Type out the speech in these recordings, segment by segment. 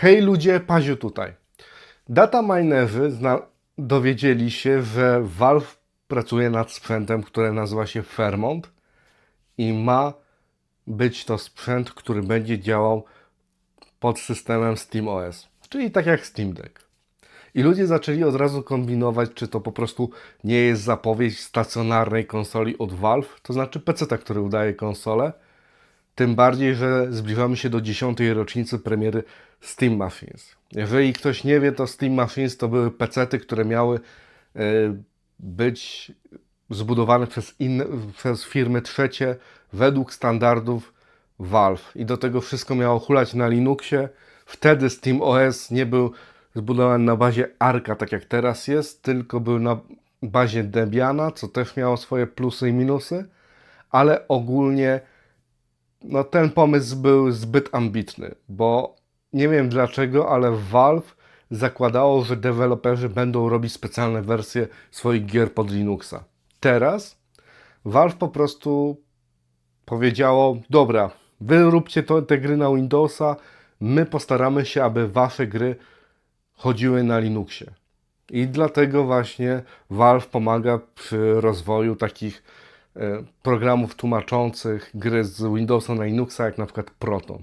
Hej ludzie, Paziu tutaj. Data minerzy dowiedzieli się, że Valve pracuje nad sprzętem, który nazywa się Fairmont i ma być to sprzęt, który będzie działał pod systemem SteamOS, czyli tak jak Steam Deck. I ludzie zaczęli od razu kombinować, czy to po prostu nie jest zapowiedź stacjonarnej konsoli od Valve, to znaczy PC, który udaje konsolę, tym bardziej, że zbliżamy się do 10. rocznicy premiery Steam Machines. Jeżeli ktoś nie wie, to Steam Machines to były pecety, które miały e, być zbudowane przez, inne, przez firmy trzecie według standardów Valve. I do tego wszystko miało hulać na Linuxie. Wtedy Steam OS nie był zbudowany na bazie Arka, tak jak teraz jest, tylko był na bazie Debiana, co też miało swoje plusy i minusy, ale ogólnie no ten pomysł był zbyt ambitny, bo nie wiem dlaczego, ale Valve zakładało, że deweloperzy będą robić specjalne wersje swoich gier pod Linuxa. Teraz Valve po prostu powiedziało, dobra, wy róbcie to, te gry na Windowsa, my postaramy się, aby wasze gry chodziły na Linuxie. I dlatego właśnie Valve pomaga przy rozwoju takich programów tłumaczących gry z Windowsa na Linuxa, jak na przykład Proton.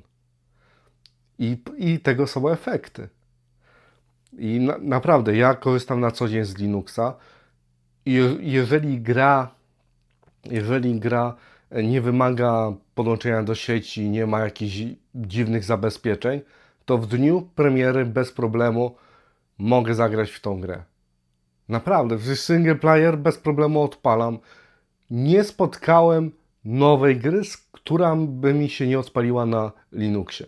I, i tego są efekty. I na, naprawdę, ja korzystam na co dzień z Linuxa. Jeżeli gra, jeżeli gra nie wymaga podłączenia do sieci, nie ma jakichś dziwnych zabezpieczeń, to w dniu premiery bez problemu mogę zagrać w tą grę. Naprawdę, single player bez problemu odpalam. Nie spotkałem nowej gry, która by mi się nie odpaliła na Linuxie.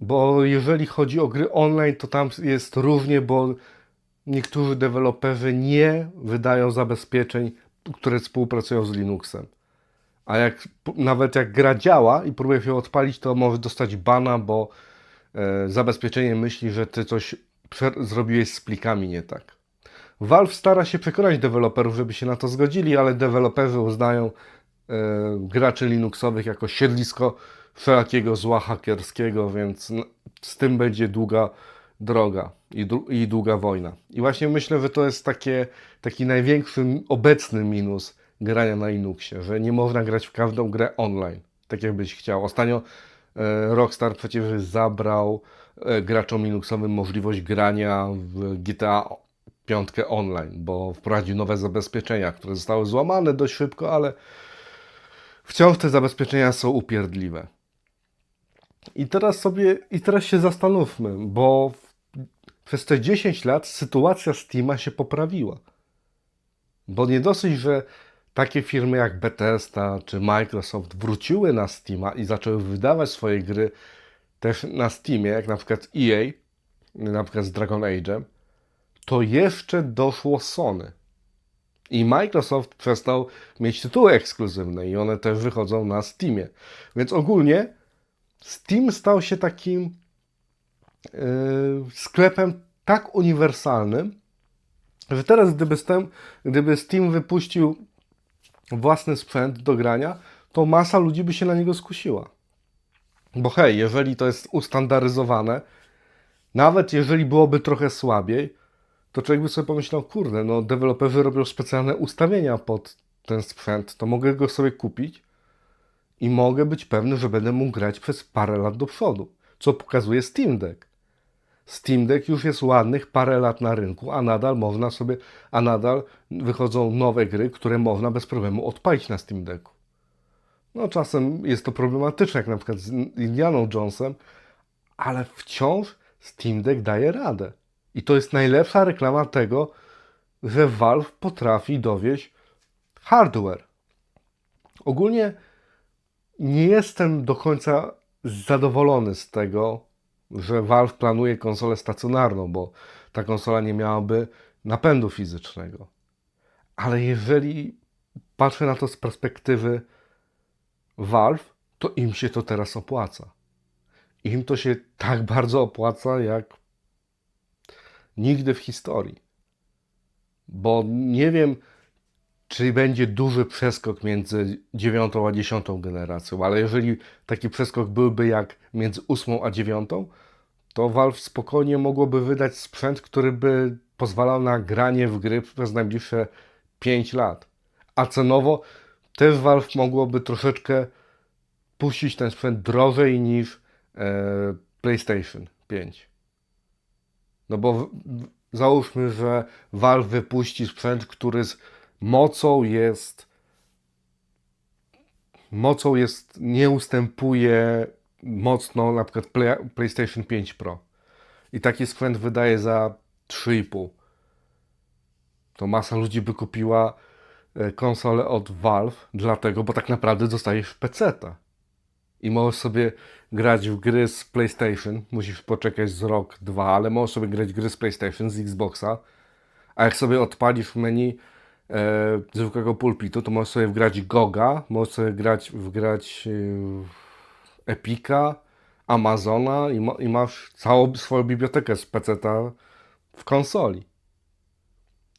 Bo jeżeli chodzi o gry online, to tam jest różnie, bo niektórzy deweloperzy nie wydają zabezpieczeń, które współpracują z Linuxem. A jak nawet jak gra działa i próbuje się odpalić, to może dostać bana, bo e, zabezpieczenie myśli, że ty coś zrobiłeś z plikami nie tak. Valve stara się przekonać deweloperów, żeby się na to zgodzili, ale deweloperzy uznają e, graczy Linuxowych jako siedlisko wszelkiego zła hakerskiego, więc n- z tym będzie długa droga i, dłu- i długa wojna. I właśnie myślę, że to jest takie, taki największy obecny minus grania na Linuxie, że nie można grać w każdą grę online, tak jakbyś chciał. Ostatnio e, Rockstar przecież zabrał e, graczom Linuxowym możliwość grania w GTA 5 online, bo wprowadził nowe zabezpieczenia, które zostały złamane dość szybko, ale wciąż te zabezpieczenia są upierdliwe. I teraz sobie, i teraz się zastanówmy, bo przez te 10 lat sytuacja Steama się poprawiła. Bo nie dosyć, że takie firmy jak Bethesda czy Microsoft wróciły na Steama i zaczęły wydawać swoje gry też na Steamie, jak na przykład EA, na przykład z Dragon Age'em, to jeszcze doszło Sony. I Microsoft przestał mieć tytuły ekskluzywne i one też wychodzą na Steamie. Więc ogólnie Steam stał się takim yy, sklepem tak uniwersalnym, że teraz gdyby Steam, gdyby Steam wypuścił własny sprzęt do grania, to masa ludzi by się na niego skusiła. Bo hej, jeżeli to jest ustandaryzowane, nawet jeżeli byłoby trochę słabiej, to człowiek by sobie pomyślał, kurde, no deweloperzy robią specjalne ustawienia pod ten sprzęt, to mogę go sobie kupić i mogę być pewny, że będę mógł grać przez parę lat do przodu, co pokazuje Steam Deck. Steam Deck już jest ładnych parę lat na rynku, a nadal można sobie, a nadal wychodzą nowe gry, które można bez problemu odpalić na Steam Decku. No czasem jest to problematyczne, jak na przykład z Indianą Jonesem, ale wciąż Steam Deck daje radę. I to jest najlepsza reklama tego, że Valve potrafi dowieść hardware. Ogólnie nie jestem do końca zadowolony z tego, że Valve planuje konsolę stacjonarną, bo ta konsola nie miałaby napędu fizycznego. Ale jeżeli patrzę na to z perspektywy Valve, to im się to teraz opłaca. Im to się tak bardzo opłaca, jak nigdy w historii. Bo nie wiem, czy będzie duży przeskok między dziewiątą a dziesiątą generacją, ale jeżeli taki przeskok byłby jak między ósmą a dziewiątą, to Valve spokojnie mogłoby wydać sprzęt, który by pozwalał na granie w gry przez najbliższe 5 lat. A cenowo też Valve mogłoby troszeczkę puścić ten sprzęt drożej niż e, PlayStation 5. No bo w, załóżmy, że Valve wypuści sprzęt, który z mocą jest mocą jest, nie ustępuje mocno na przykład Play, PlayStation 5 Pro. I taki sprzęt wydaje za 3,5. To masa ludzi by kupiła e, konsolę od Valve, dlatego, bo tak naprawdę dostajesz peceta. I możesz sobie grać w gry z PlayStation. Musisz poczekać z rok, dwa, ale możesz sobie grać gry z PlayStation, z Xboxa. A jak sobie odpalisz menu e, zwykłego pulpitu, to możesz sobie wgrać Goga, możesz sobie grać, wgrać e, Epika, Amazona i, ma, i masz całą swoją bibliotekę z peceta w konsoli.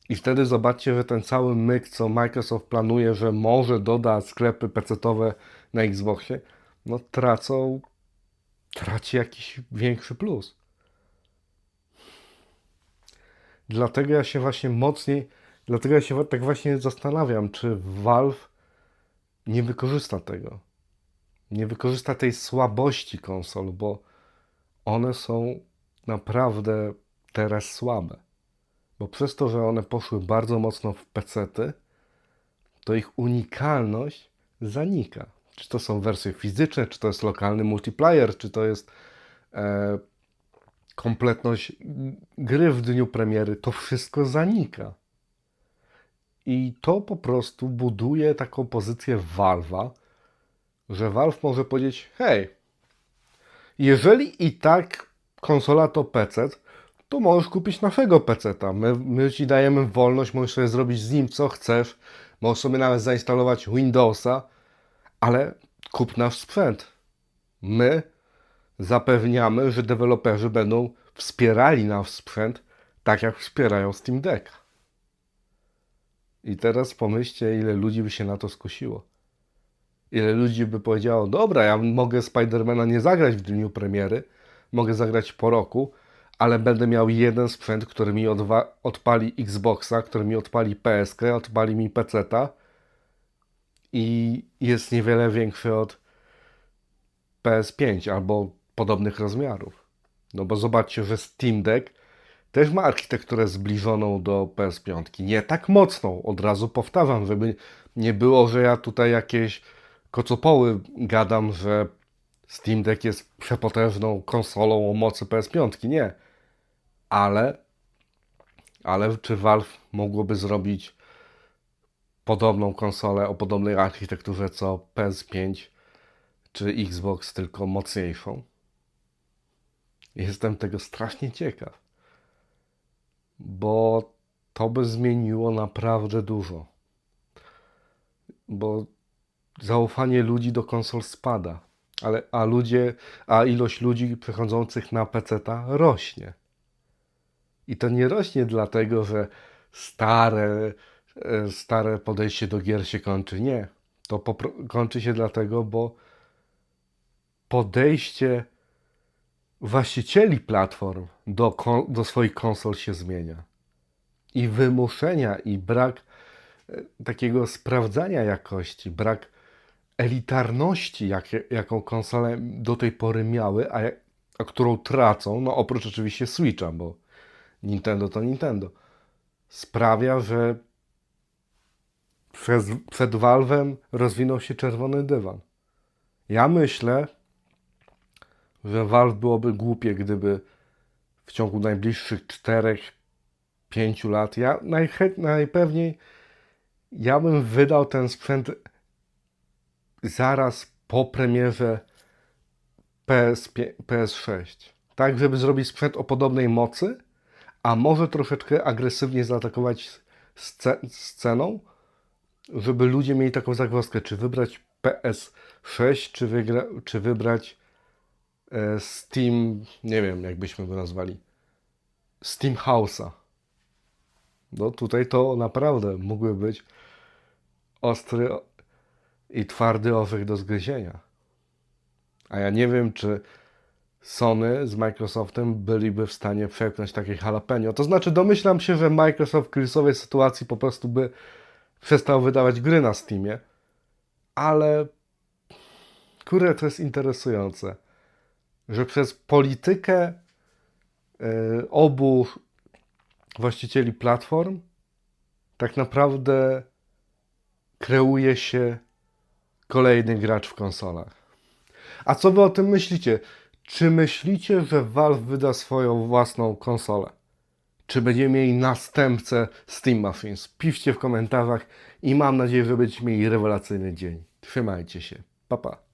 I wtedy zobaczcie, że ten cały myk, co Microsoft planuje, że może doda sklepy pecetowe na Xboxie, no tracą, traci jakiś większy plus. Dlatego ja się właśnie mocniej, dlatego ja się tak właśnie zastanawiam, czy Valve nie wykorzysta tego. Nie wykorzysta tej słabości konsol, bo one są naprawdę teraz słabe. Bo przez to, że one poszły bardzo mocno w pecety, to ich unikalność zanika. Czy to są wersje fizyczne, czy to jest lokalny multiplayer, czy to jest e, kompletność gry w dniu premiery, to wszystko zanika. I to po prostu buduje taką pozycję Valve'a, że Valve może powiedzieć: Hej, jeżeli i tak konsola to PC, to możesz kupić naszego PC-ta. My, my ci dajemy wolność, możesz sobie zrobić z nim co chcesz, możesz sobie nawet zainstalować Windowsa, ale kup nasz sprzęt. My zapewniamy, że deweloperzy będą wspierali nasz sprzęt tak jak wspierają Steam Deck. I teraz pomyślcie, ile ludzi by się na to skusiło. Ile ludzi by powiedziało, dobra, ja mogę Spidermana nie zagrać w dniu premiery, mogę zagrać po roku, ale będę miał jeden sprzęt, który mi odpali Xboxa, który mi odpali PSK, odpali mi PC-ta i jest niewiele większy od PS5 albo podobnych rozmiarów. No bo zobaczcie, że Steam Deck też ma architekturę zbliżoną do PS5. Nie tak mocną, od razu powtarzam, żeby nie było, że ja tutaj jakieś kocopoły gadam, że Steam Deck jest przepotężną konsolą o mocy PS5. Nie. Ale, ale czy Valve mogłoby zrobić podobną konsolę o podobnej architekturze co PS5 czy Xbox, tylko mocniejszą? Jestem tego strasznie ciekaw, bo to by zmieniło naprawdę dużo. Bo zaufanie ludzi do konsol spada, ale, a, ludzie, a ilość ludzi przechodzących na PC-ta rośnie. I to nie rośnie dlatego, że stare, stare podejście do gier się kończy. Nie. To kończy się dlatego, bo podejście właścicieli platform do, do swoich konsol się zmienia. I wymuszenia, i brak e, takiego sprawdzania jakości, brak elitarności, jakie, jaką konsole do tej pory miały, a, a którą tracą, no oprócz oczywiście Switcha, bo Nintendo to Nintendo, sprawia, że przez, przed Valve'em rozwinął się czerwony dywan. Ja myślę, że Valve byłoby głupie, gdyby w ciągu najbliższych 4-5 lat, ja najchęt, najpewniej ja bym wydał ten sprzęt zaraz po premierze PS, PS6. Tak, żeby zrobić sprzęt o podobnej mocy, a może troszeczkę agresywnie zaatakować sce- sceną, żeby ludzie mieli taką zagwozdkę, czy wybrać PS6, czy, wygra- czy wybrać e, Steam, nie wiem jak byśmy go nazwali, Steam House'a. No tutaj to naprawdę mógłby być ostry i twardy orzech do zgryzienia. A ja nie wiem, czy Sony z Microsoftem byliby w stanie przepchnąć takie jalapeno. To znaczy, domyślam się, że Microsoft w kryzysowej sytuacji po prostu by przestał wydawać gry na Steamie, ale kurde, to jest interesujące, że przez politykę y, obu właścicieli platform tak naprawdę kreuje się kolejny gracz w konsolach. A co wy o tym myślicie? Czy myślicie, że Valve wyda swoją własną konsolę? Czy będziemy mieli następcę Steam Machines? Piszcie w komentarzach i mam nadzieję, że będziecie mieli rewelacyjny dzień. Trzymajcie się. Pa, pa.